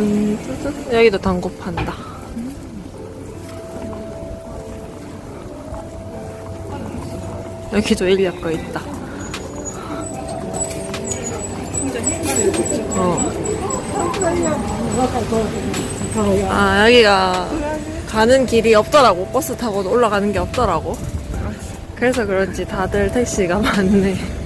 뚜두두두두. 여기도 당고 판다. 여기도 인력 거 있다. 어. 아, 여기가 가는 길이 없더라고. 버스 타고도 올라가는 게 없더라고. 그래서 그런지 다들 택시가 많네.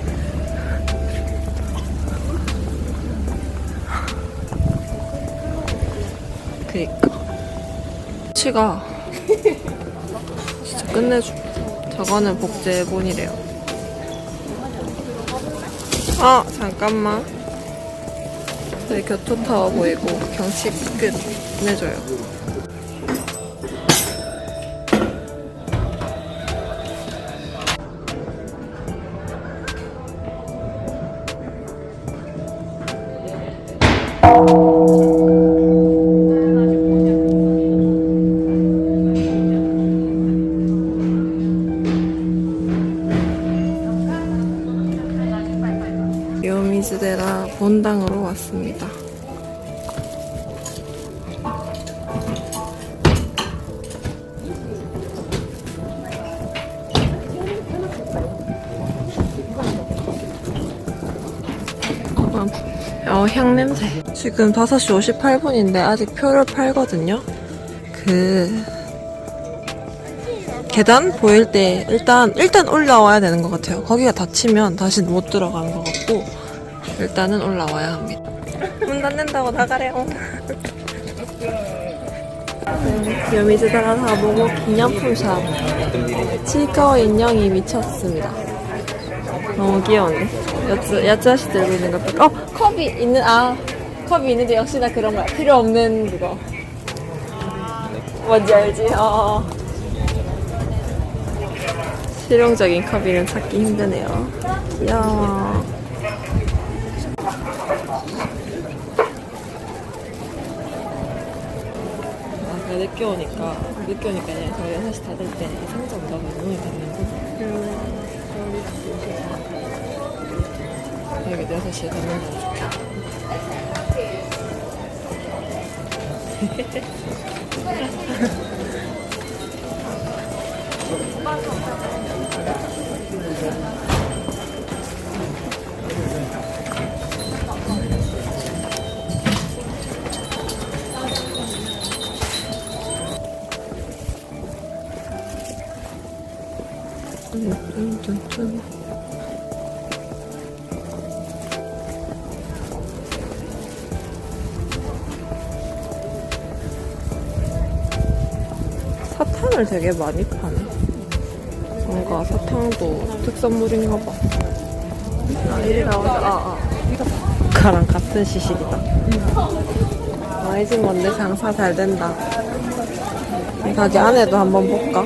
치가 진짜 끝내줘. 저거는 복제 본이래요. 아, 잠깐만. 여기 교토타워 보이고 경치 끝내줘요. 지금 5시 58분인데 아직 표를 팔거든요. 그 계단 보일 때 일단 일단 올라와야 되는 것 같아요. 거기가 닫히면 다시 못 들어가는 것 같고 일단은 올라와야 합니다. 문 닫는다고 나가래요. 여미즈다가 사보고 기념품 샵 치카와 인형이 미쳤습니다. 너무 귀여운데? 야채, 야채하시 들고 있는 것도 어! 컵이 있는 아 컵이 있는데 역시나 그런 거야. 필요 없는 그거. 뭔지 알지? 어 실용적인 컵이는 찾기 힘드네요. 귀여워 아, 그래 늦게 오니까 늦게 오니까 그냥 저희 6시 다될때 상점 가서 문을 닫는구나 여기도 6시에 닫는다고 좋다 뚠뚠뚠 사탕을 되게 많이 파네. 뭔가 사탕도 특산물인가 봐. 아, 이리 나오자. 아, 아. 가랑 같은 시식이다. 아, 이집 뭔데 장사 잘 된다. 이 가게 안에도 한번 볼까?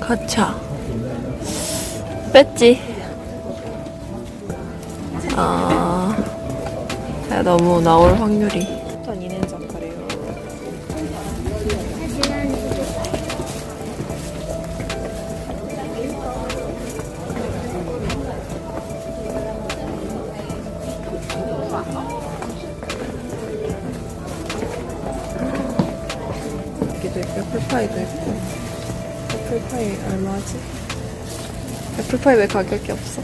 가차. 뺐지? 아, 야, 너무 나올 확률이. 애플파이도 있고. 애플파이 얼마지? 애플파이 왜 가격이 없어?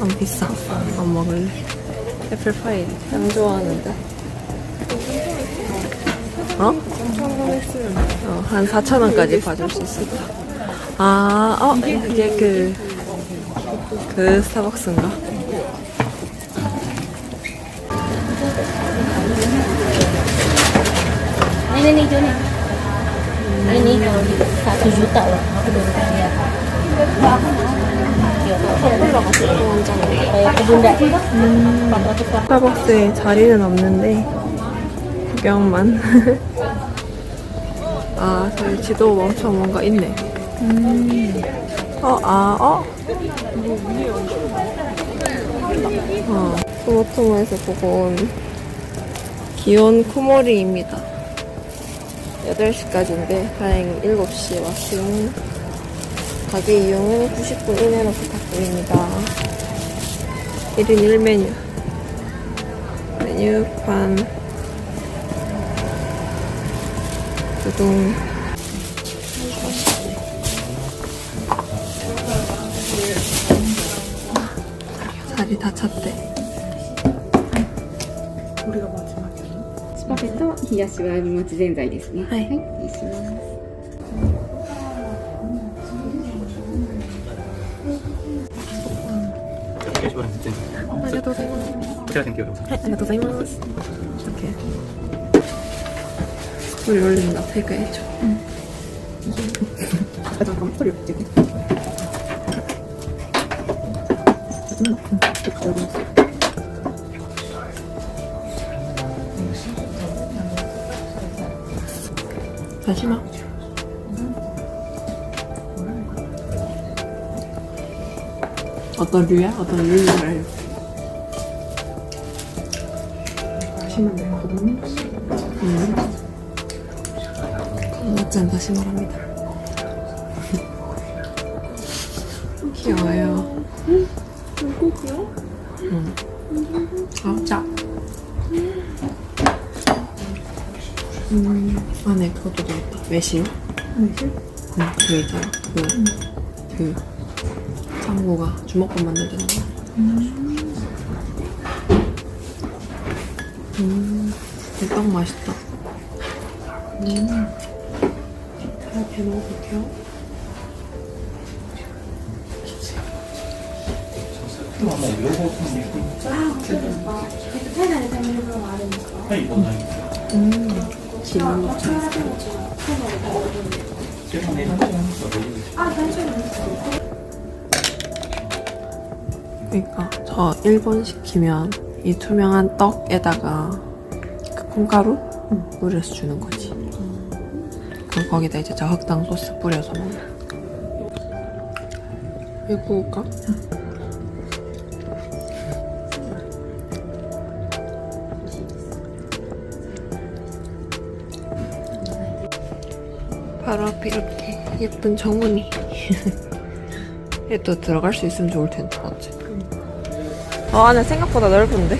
안 비싸. 안 먹을래. 애플파이 양 좋아하는데. 어? 어, 한 4,000원까지 봐줄 수 있을까? 아, 어, 이게 그, 그 스타벅스인가? Ini Joni. Ini satu juta loh. Aku baru lihat. Kayak kebunda. Empat ratus 스타벅스에 자리는 없는데 구경만 아 저기 지도 멈춰 뭔가 있네 어, 아, 어? 어, 스모트모에서 보고 온 귀여운 코모리입니다. 8시까지인데 다행히 7시에 왔어요. 가게 이용은 90분 이내로 부탁드립니다. 1인 1메뉴. 메뉴판. 두둥. 자리 다 찼대. スパフェと冷やしわらび餅ぜんざいですね。はいお願いします。 ありがとうございます。こちら天気をどうぞ。はい、ありがとうございます。이렇게 소리 올린다. 태그해줘. 아, 잠깐만 소리 없지. 다시 마. 어떤 류야? 어떤 류를 알려? 다시만 내거든요. 음. 멋진 다시마랍니다. 귀여워요. 너무 귀여워? 응. 아, 짜. 음, 안에 그것도 들었다. 매실? 매실? 응, 그거 있잖아. 그, 그, 장구가 주먹밥 만들던 거. 음, 딱 맛있다. 음. 잘배 먹어볼게요. 음, 지난 그러니까 저 1번 시키면 이 투명한 떡에다가 그 콩가루 뿌려서 주는 거지. 그럼 거기다 이제 저 흑당 소스 뿌려서 먹는. 이거 구울까? 바로 앞에 이렇게 예쁜 정원이. 얘또 들어갈 수 있으면 좋을 텐데, 맞지? 어, 안에 생각보다 넓은데?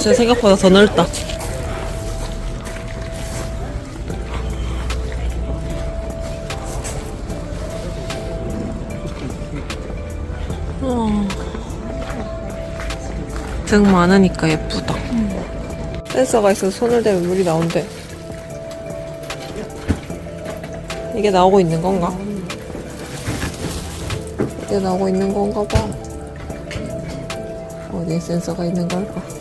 어, 제 생각보다 더 넓다. 어. 등 많으니까 예쁘다. 센서가 있어서 손을 대면 물이 나온대. 이게 나오고 있는 건가? 이게 나오고 있는 건가 봐. 어디에 센서가 있는 걸까?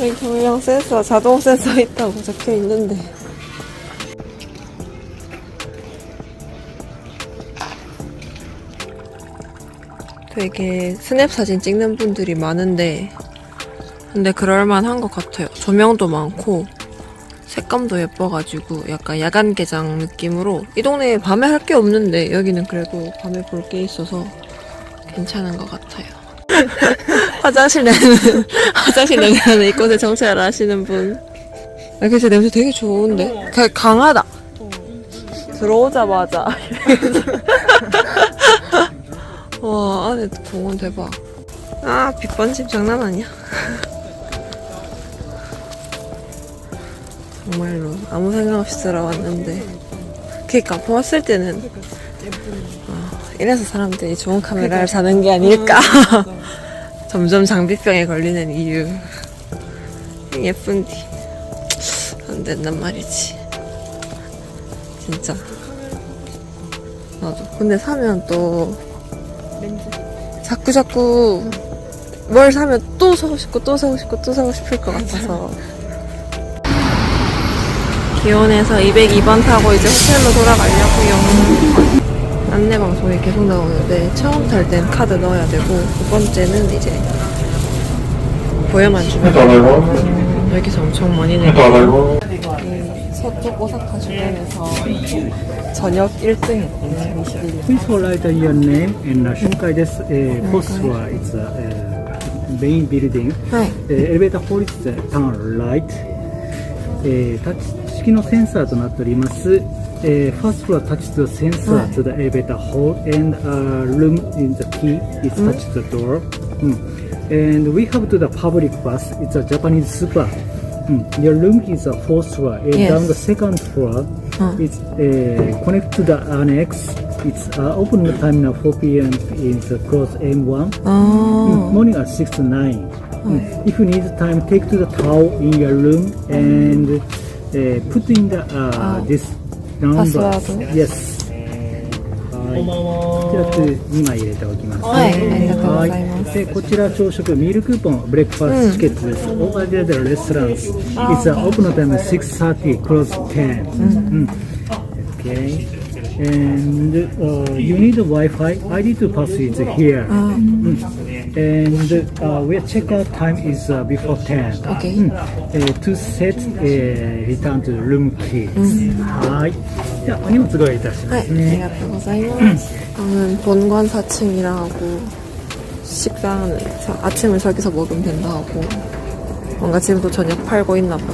여기 경량 센서, 자동 센서 있다고 적혀 있는데. 되게 스냅 사진 찍는 분들이 많은데, 근데 그럴만한 것 같아요. 조명도 많고, 색감도 예뻐가지고, 약간 야간 개장 느낌으로, 이 동네에 밤에 할 게 없는데, 여기는 그래도 밤에 볼 게 있어서 괜찮은 것 같아요. 화장실 내는, 화장실 내는 이곳에 정찰을 하시는 분. 아, 그래서 냄새 되게 좋은데? 가- 강하다. 들어오자마자. 와, 안에 공원 대박. 아, 빛번집 장난 아니야. 정말로 아무 생각 없이 들어왔는데. 그니까, 보았을 때는. 아, 이래서 사람들이 좋은 카메라를 사는 게 아닐까. 점점 장비병에 걸리는 이유. 예쁜디. 안 된단 말이지. 진짜. 나도. 근데 사면 또 자꾸 자꾸 뭘 사면 또 사고 싶고 또 사고 싶고 또 사고 싶을 것 같아서 기온에서 202번 타고 이제 호텔로 돌아가려고요. 안내 방송이 계속 나오는데 처음 탈 땐 카드 넣어야 되고 두 번째는 이제 보여만 주면 돼요. 여기서 엄청 많이 내고 이 서쪽 오사카 주변에서 저녁 1등 했거든요. 21일. Please write your name and uh, Shunkai desu. Uh, first floor is a uh, main building. はい。 Uh, elevator hall is uh, turn right. えータッチ式のセンサーとなっております。 えー、first floor touch the sensor to the elevator hall and uh, room in the key is touch the door. Mm. And we have to the public bus. It's a Japanese super. Mm. Your room is a fourth floor. And Yes. down the second floor, it's uh, connect to the annex. It's uh, open the time now 4 p.m. in the cross M1. 아, Morning at 6 to 9. Mm. If you need time, take to the towel in your room and uh, put in the uh, this こは。い、こちら朝食ミールクーポンブレックファーストチケットです。オーバーディレストラン。six thirty close ten。うん。ok。and、you need Wi-Fi? I d to pass it here.、And uh, where checkout time is uh, before 10. Okay. Mm. Uh, to set uh, return to room keys. はい。じゃあお荷物ご用意いたしま 네, すね。 감사합니다. 저는 본관 4층이라 하고 식당은 자- 아침을 저기서 먹으면 된다 하고 뭔가 지금도 저녁 팔고 있나 보다.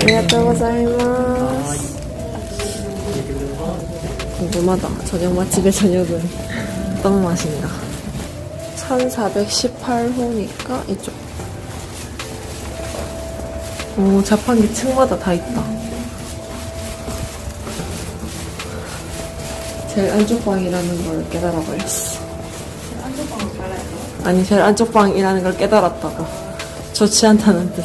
아리가또 고자이마스. 궁금하다. 저녁 맛집의 저녁은 어떤 맛인가? 1418호니까 이쪽. 오, 자판기 층마다 다 있다. 제일 안쪽 방이라는 걸 깨달아 버렸어. 아니, 제일 안쪽 방이라는 걸 깨달았다고. 좋지 않다는 뜻.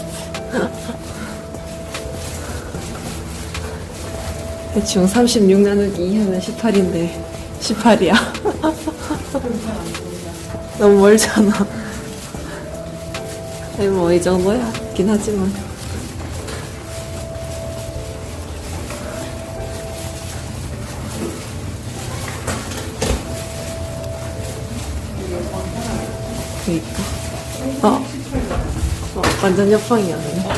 대충 36 나누기 2 하면 18인데, 18이야. 너무 멀잖아. 아니, 뭐, 이 정도야. 긴 하지만. 그니까. 어. 어, 완전 옆방이었네. 어.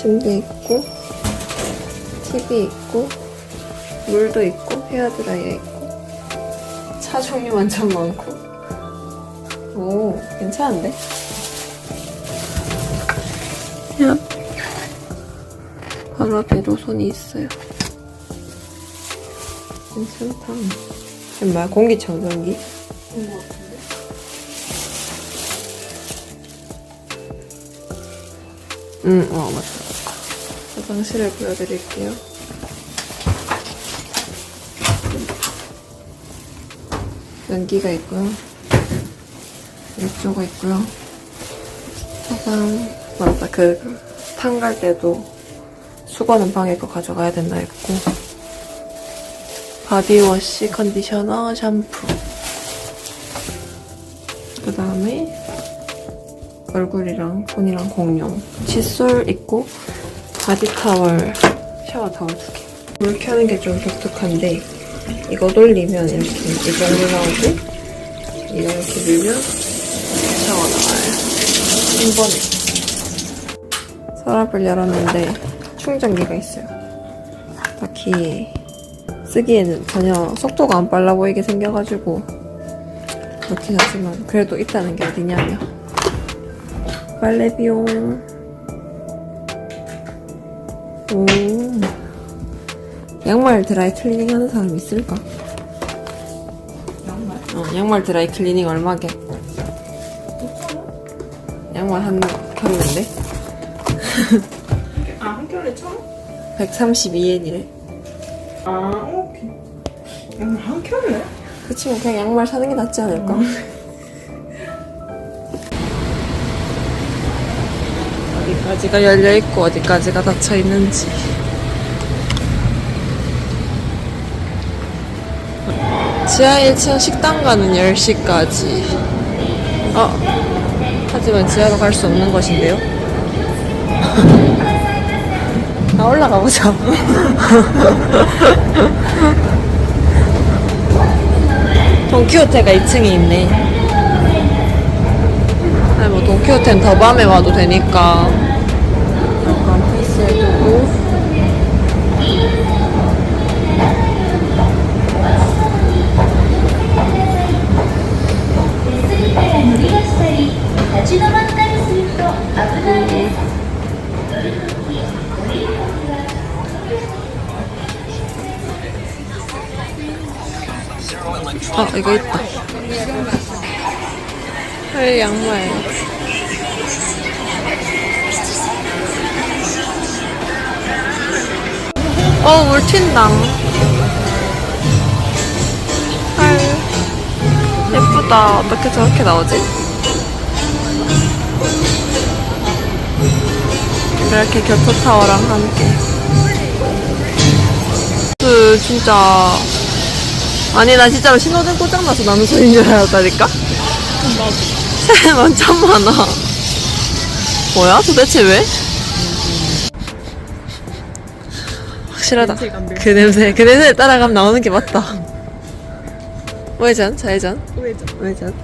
침대 있고, TV 있고, 물도 있고 헤어드라이어 있고. 차 종류 완전 많고. 오 괜찮은데? 야. 바로 앞에 로손이 있어요. 괜찮다. 뭐야 공기청정기? 응, 어 맞다 화장실을 보여드릴게요. 연기가 있고요. 이쪽가 있고요. 화장 맞다. 그 탕 갈 때도 수건은 방에 거 가져가야 된다 했고. 바디워시, 컨디셔너, 샴푸 얼굴이랑 손이랑 공용 칫솔 있고 바디 타월, 샤워 타월 두 개. 물 켜는 게 좀 독특한데 이거 돌리면 이렇게 이 정도 나오고 이렇게 밀면 샤워 나와요. 한 번에. 서랍을 열었는데 충전기가 있어요. 딱히 쓰기에는 전혀 속도가 안 빨라 보이게 생겨가지고 그렇긴 하지만 그래도 있다는 게 어디냐면 빨래 비용 오 양말 드라이 클리닝 하는 사람 있을까? 양말? 어, 양말 드라이 클리닝 얼마게? 양말 한 켤레인데? 아, 한 켤레 천 원? 132엔이래. 아, 오케이. 음, 한 켤레? 그치, 뭐 그냥 양말 사는 게 낫지 않을까? 어디까지가 열려있고 어디까지가 닫혀있는지. 지하 1층 식당 가는 10시까지. 어, 하지만 지하로 갈 수 없는 것인데요? 아, 올라가 보자. 돈키호테가 2층에 있네. 아니 뭐 돈키호테는 더 밤에 와도 되니까 아 이거 있다. 할 양말. 어물 튄다. 헐 예쁘다. 어떻게 저렇게 나오지? 이렇게 교토타워랑 함께. 그 진짜 아니 나 진짜로 신호등 고장나서 나는 소리인 줄 알았다니까? 새 완전 많아 뭐야 도대체 왜? 확실하다 그 냄새 그 냄새 따라가면 나오는 게 맞다 우회전 좌회전 우회전. 우회전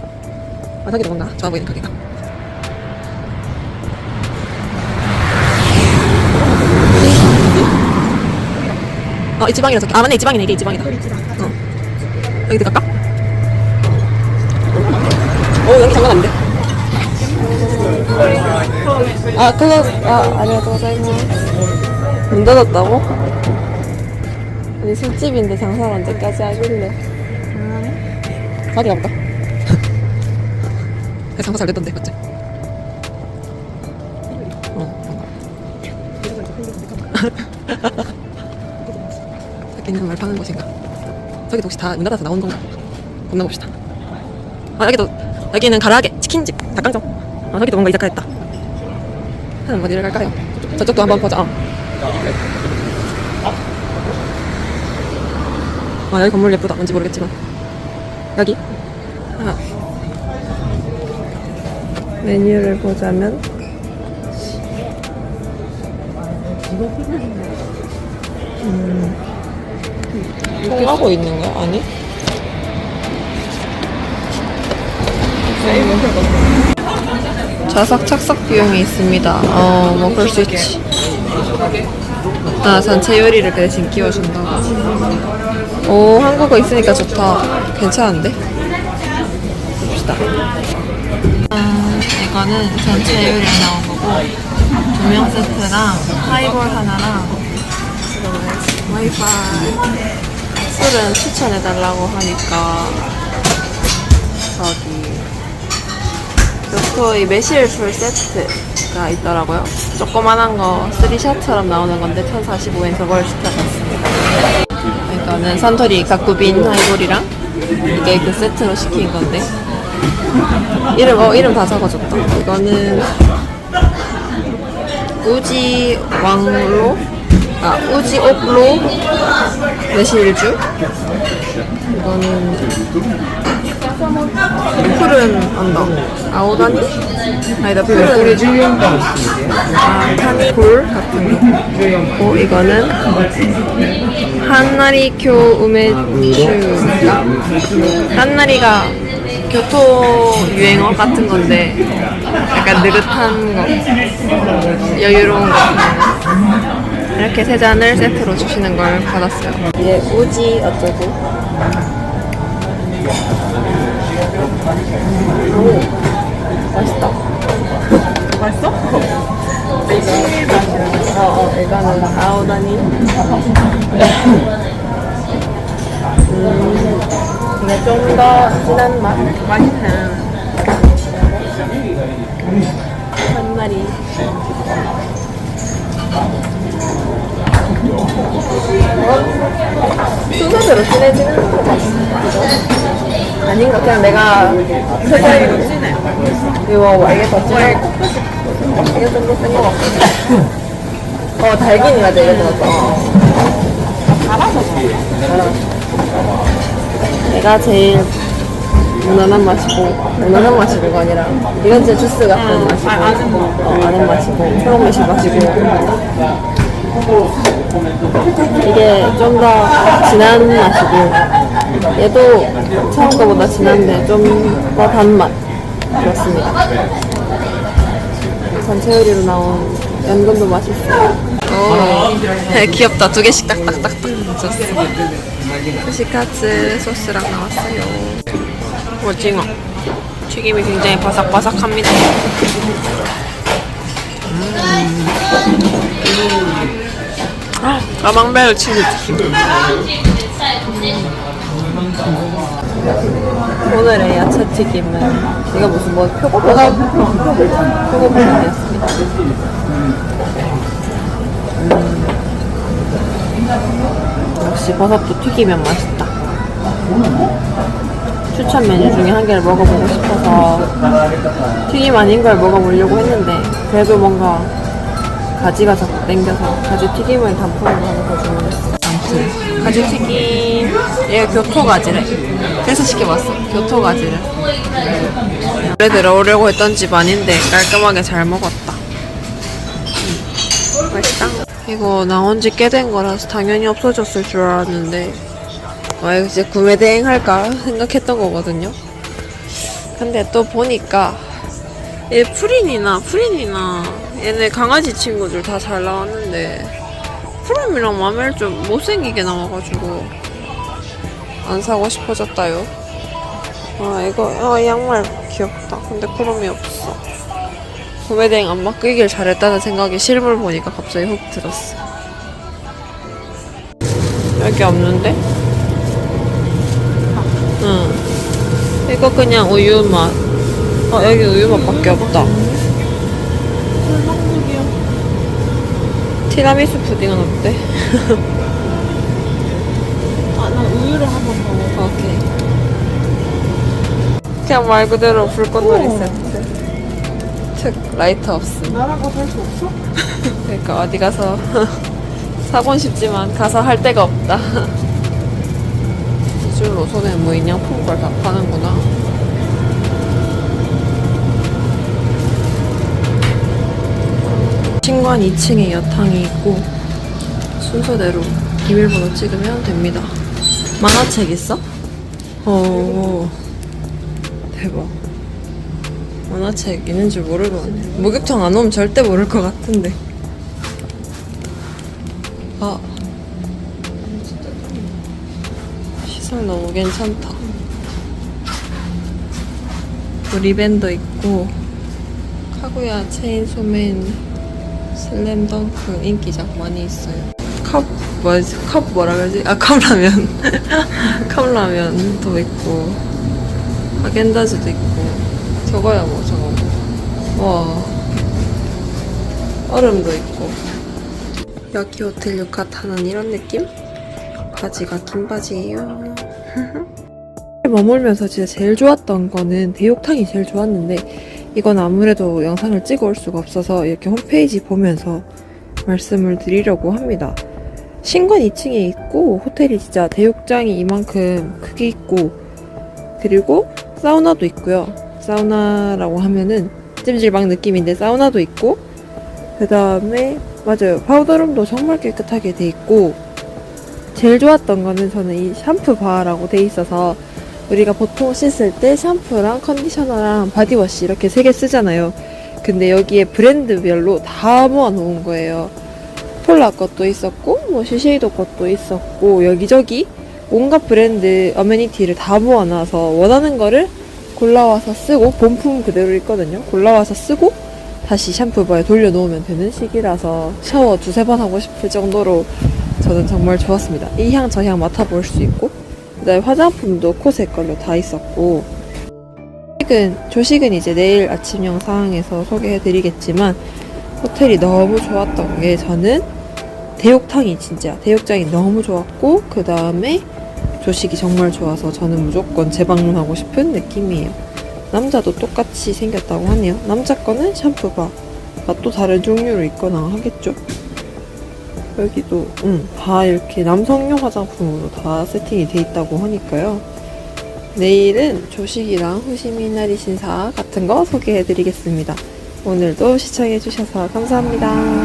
아 저기도 뭔가 좋아 보이는 가게가 어, 이 지방이라 적혀. 아, 맞네, 이 지방이네. 이게 이 지방이다. 어. 여기 들어갈까? 오, 여기 장난 아닌데? 아, 클로즈. 아, 아리가또 고자이마스. 문 닫았다고? 아니, 술집인데 장사를 언제까지 하길래. 가게 가볼까? 장사 잘 됐던데, 맞지? 어. 저기 있는 말 파는 곳인가? 저기도 혹시 다 문 닫아서 나온 건가? 건너봅시다. 아, 여기도, 여기는 가라아게, 치킨집, 닭강정. 아, 저기도 뭔가 이자카 했다. 하는 어디를 갈까요? 저쪽도 한번 보자. 어. 아, 여기 건물 예쁘다. 뭔지 모르겠지만. 여기. 아. 메뉴를 보자면. 통하고 있는 거야? 아니? 좌석 착석 비용이 있습니다. 어, 뭐 그럴 수 있지. 아, 전체 요리를 그 대신 끼워준다고. 오, 한국어 있으니까 좋다. 괜찮은데? 봅시다. 아, 이거는 전체 요리 나온 거고, 두명 세트랑 하이볼 하나랑, 와이파이. 술은 추천해달라고 하니까, 저기, 요토이 매실술 세트가 있더라고요. 조그만한 거 3샷처럼 나오는 건데 1045엔 저걸 시켜봤습니다. 이거는 산토리 가쿠빈 하이볼이랑 이게 그 세트로 시킨 건데 이름 어 이름 다 적어줬다. 이거는 우지 왕로 아 우지 옥로 매실주 이거는 풀은 안다. 아오다니? 아니다, 풀은. 아, 타니골 같은 거. 고 이거는 한나리교 우메추인가? 한나리가 교토 유행어 같은 건데 약간 느긋한 거, 여유로운 거. 이렇게 세 잔을 세트로 주시는 걸 받았어요. 이제 우지 어쩌고. 오, 맛있다. 맛있어? 어, 어, 이거는 아오다니. 음, 이게 좀더 진한 맛? 맛있네. 한 마리. 순서대로 친해지는 거 같아. 아닌가? 그냥 내가 진해. 이거 봐, 이게 더 진해. 이게 좀더 센 거 같거든. 어, 달기니가 되게 좋았어. 달아서 내가 제일 무난한 맛이고, 무난한 맛이 그거 아니라, 이건 진짜 주스 같은 맛이고, 어, 아는 맛이고, 프로메시 맛이고, 이게 좀 더 진한 맛이고 얘도 처음 거보다 진한데 좀 더 단맛. 그렇습니다. 전체 요리로 나온 연근도 맛있어요. 오 귀엽다. 두 개씩 딱딱딱딱. 줬어 후시카츠 소스랑 나왔어요. 오징어. 튀김이 굉장히 바삭바삭합니다 까망베르 치즈 튀김 오늘의 야채 튀김은 이거 무슨 뭐 표고버섯 표고버섯이었습니다. 음. 역시 버섯도 튀기면 맛있다. 추천 메뉴 중에 한 개를 먹어보고 싶어서 튀김 아닌 걸 먹어보려고 했는데 그래도 뭔가 가지가 자꾸 땡겨서 가지 튀김을 단품으로 하나 더 주문했어. 아무튼 가지 튀김 얘 교토 가지래. 그래서 시켜봤어. 교토 가지를. 원래 들어오려고 했던 집 아닌데 깔끔하게 잘 먹었다. 음, 맛있다. 이거 나온 지 꽤 된 거라서 당연히 없어졌을 줄 알았는데 아 이거 이제 구매 대행 할까 생각했던 거거든요. 근데 또 보니까 얘 프린이나 프린이나 얘네 강아지 친구들 다 잘 나왔는데 프롬이랑 마멜 좀 못생기게 나와가지고 안 사고 싶어졌다요. 아 이거 아, 이 양말 귀엽다. 근데 크롬이 없어. 구매대행 안 바뀌길 잘했다는 생각이 실물 보니까 갑자기 훅 들었어. 여기 없는데? 응. 이거 그냥 우유 맛. 어 여기 우유 맛밖에 없다. 티라미수 푸딩은 어때? 아, 난 우유를 한번 더. 오케이. 그냥 말 그대로 불꽃놀이 세트. 특 라이터 없음. 나랑 거살수 없어? 그러니까 어디 가서 사곤 싶지만 가서 할 데가 없다. 이 줄로 손에 무인양품 걸 다 파는구나. 신관 2층에 여탕이 있고 순서대로 비밀번호 찍으면 됩니다. 만화책 있어? 어 대박. 만화책 있는 줄 모르고 왔네. 목욕탕 안 오면 절대 모를 것 같은데. 아. 시설 너무 괜찮다. 또 리밴더 있고, 카구야 체인소맨 슬램덩크 인기작 많이 있어요. 컵, 뭐지? 컵 뭐라 그러지? 아, 컵라면. 컵라면도 있고, 하겐다즈도 있고, 저거야 뭐, 저거. 와. 얼음도 있고. 여기 호텔 유카타는 이런 느낌? 바지가 긴 바지예요. 머물면서 진짜 제일 좋았던 거는 대욕탕이 제일 좋았는데 이건 아무래도 영상을 찍어 올 수가 없어서 이렇게 홈페이지 보면서 말씀을 드리려고 합니다. 신관 2층에 있고 호텔이 진짜 대욕장이 이만큼 크게 있고 그리고 사우나도 있고요. 사우나라고 하면은 찜질방 느낌인데 사우나도 있고 그 다음에 맞아요 파우더룸도 정말 깨끗하게 돼 있고 제일 좋았던 거는 저는 이 샴푸 바라고 돼 있어서 우리가 보통 씻을 때 샴푸랑 컨디셔너랑 바디워시 이렇게 세 개 쓰잖아요. 근데 여기에 브랜드별로 다 모아 놓은 거예요. 폴라 것도 있었고 뭐 시쉐이도 것도 있었고 여기저기 온갖 브랜드 어메니티를 다 모아놔서 원하는 거를 골라와서 쓰고 본품 그대로 있거든요. 골라와서 쓰고 다시 샴푸바에 돌려놓으면 되는 시기라서 샤워 두세 번 하고 싶을 정도로 저는 정말 좋았습니다. 이 향 저 향 맡아볼 수 있고 그다음에 화장품도 코세 걸로 다 있었고 조식은, 조식은 이제 내일 아침 영상에서 소개해드리겠지만 호텔이 너무 좋았던 게 저는 대욕탕이 진짜 대욕장이 너무 좋았고 그 다음에 조식이 정말 좋아서 저는 무조건 재방문하고 싶은 느낌이에요. 남자도 똑같이 생겼다고 하네요. 남자 거는 샴푸바가 또 다른 종류로 있거나 하겠죠. 여기도 음, 다 이렇게 남성용 화장품으로 다 세팅이 돼 있다고 하니까요. 내일은 조식이랑 후시미나 리 신사 같은 거 소개해 드리겠습니다. 오늘도 시청해 주셔서 감사합니다.